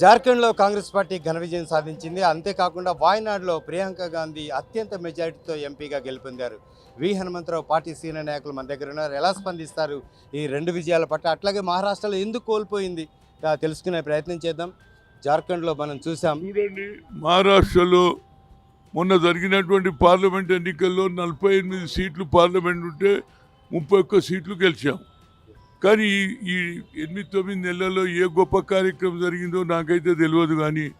జార్ఖండ్లో కాంగ్రెస్ పార్టీ ఘన విజయం సాధించింది. అంతేకాకుండా వాయనాడులో ప్రియాంక గాంధీ అత్యంత మెజారిటీతో ఎంపీగా గెలుపొందారు. వి. హనుమంతరావు పార్టీ సీనియర్ నాయకులు మన దగ్గర ఉన్నారు. ఎలా స్పందిస్తారు ఈ రెండు విజయాల పట్ల? అట్లాగే మహారాష్ట్రలో ఎందుకు కోల్పోయింది? తెలుసుకునే ప్రయత్నం చేద్దాం. జార్ఖండ్లో మనం చూసాం. చూడండి మహారాష్ట్రలో మొన్న జరిగినటువంటి పార్లమెంట్ ఎన్నికల్లో నలభై ఎనిమిది సీట్లు పార్లమెంట్ ఉంటే ముప్పై ఒక్క సీట్లు గెలిచాం. కానీ ఈ- ఎనిమిది తొమ్మిది నెలల్లో ఏ గొప్ప కార్యక్రమం జరిగిందో నాకైతే తెలియదు కానీ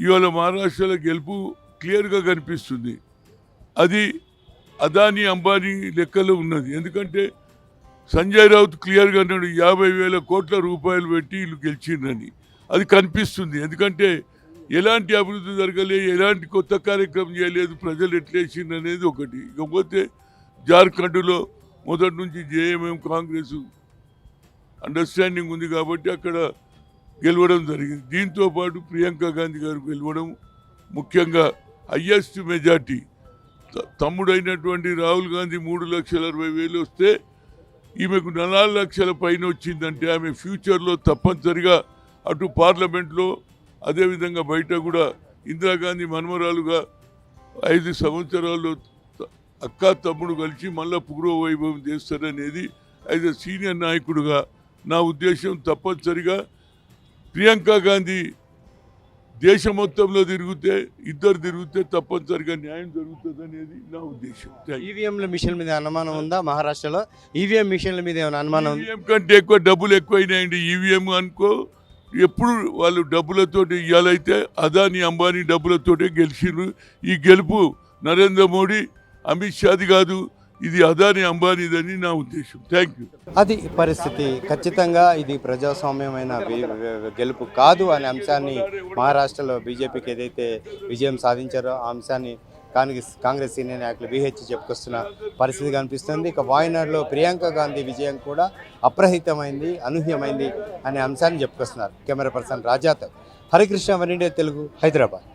ఇవాళ మహారాష్ట్రలో గెలుపు క్లియర్గా కనిపిస్తుంది. అది అదానీ అంబానీ లెక్కలో ఉన్నది. ఎందుకంటే సంజయ్ రౌత్ క్లియర్గా అన్నాడు యాభై వేల కోట్ల రూపాయలు పెట్టి వీళ్ళు గెలిచిండ్రని. అది కనిపిస్తుంది. ఎందుకంటే ఎలాంటి అభివృద్ధి జరగలేదు ఎలాంటి కొత్త కార్యక్రమం చేయలేదు ప్రజలు ఎట్లేసిండ్రు అనేది ఒకటి. ఇకపోతే జార్ఖండ్లో మొదటి నుంచి జేఎంఎం కాంగ్రెస్ అండర్స్టాండింగ్ ఉంది కాబట్టి అక్కడ గెలవడం జరిగింది. దీంతో పాటు ప్రియాంక గాంధీ గారు గెలవడం ముఖ్యంగా హయ్యెస్ట్ మెజార్టీ తమ్ముడైనటువంటి రాహుల్ గాంధీ మూడు లక్షల అరవై వేలు వస్తే ఈమెకు నాలుగు లక్షల పైన వచ్చిందంటే ఆమె ఫ్యూచర్లో తప్పనిసరిగా అటు పార్లమెంట్లో అదేవిధంగా బయట కూడా ఇందిరాగాంధీ మనమరాలుగా ఐదు సంవత్సరాల్లో అక్క తమ్ముడు కలిసి మళ్ళా పూర్వ వైభవం చేస్తారనేది ఐదు సీనియర్ నాయకుడుగా నా ఉద్దేశం తప్పనిసరిగా ప్రియాంక గాంధీ దేశం మొత్తంలో తిరిగితే ఇద్దరు తిరిగితే తప్పనిసరిగా న్యాయం జరుగుతుంది అనేది నా ఉద్దేశం. ఈవీఎంల మిషన్ మీద అనుమానం ఉందా మహారాష్ట్రలో? ఈవీఎం మిషన్ల మీద ఏమైనా అనుమానం ఉందా? ఈవీఎం కంటే ఎక్కువ డబ్బులు ఎక్కువైనాయండి ఈవీఎం అనుకో. ఎప్పుడు వాళ్ళు డబ్బులతోటి ఇవ్వాలైతే అదాని అంబానీ డబ్బులతోటే గెలిచిండ్రు ఈ గెలుపు నరేంద్ర మోడీ అమిత్ షాది కాదు ఇది అదాని అంబానీదని నా ఉద్దేశం. థ్యాంక్ యూ అది పరిస్థితి. ఖచ్చితంగా ఇది ప్రజాస్వామ్యమైన గెలుపు కాదు అనే అంశాన్ని మహారాష్ట్రలో బీజేపీకి ఏదైతే విజయం సాధించారో ఆ అంశాన్ని కాంగ్రెస్ కాంగ్రెస్ సీనియర్ నాయకులు బీహెచ్ చెప్పుకొస్తున్న పరిస్థితి కనిపిస్తుంది. ఇక వాయనాడులో ప్రియాంక గాంధీ విజయం కూడా అప్రహితమైంది అనూహ్యమైంది అనే అంశాన్ని చెప్పుకొస్తున్నారు camera person రాజాతో. Harikrishna one India Telugu Hyderabad.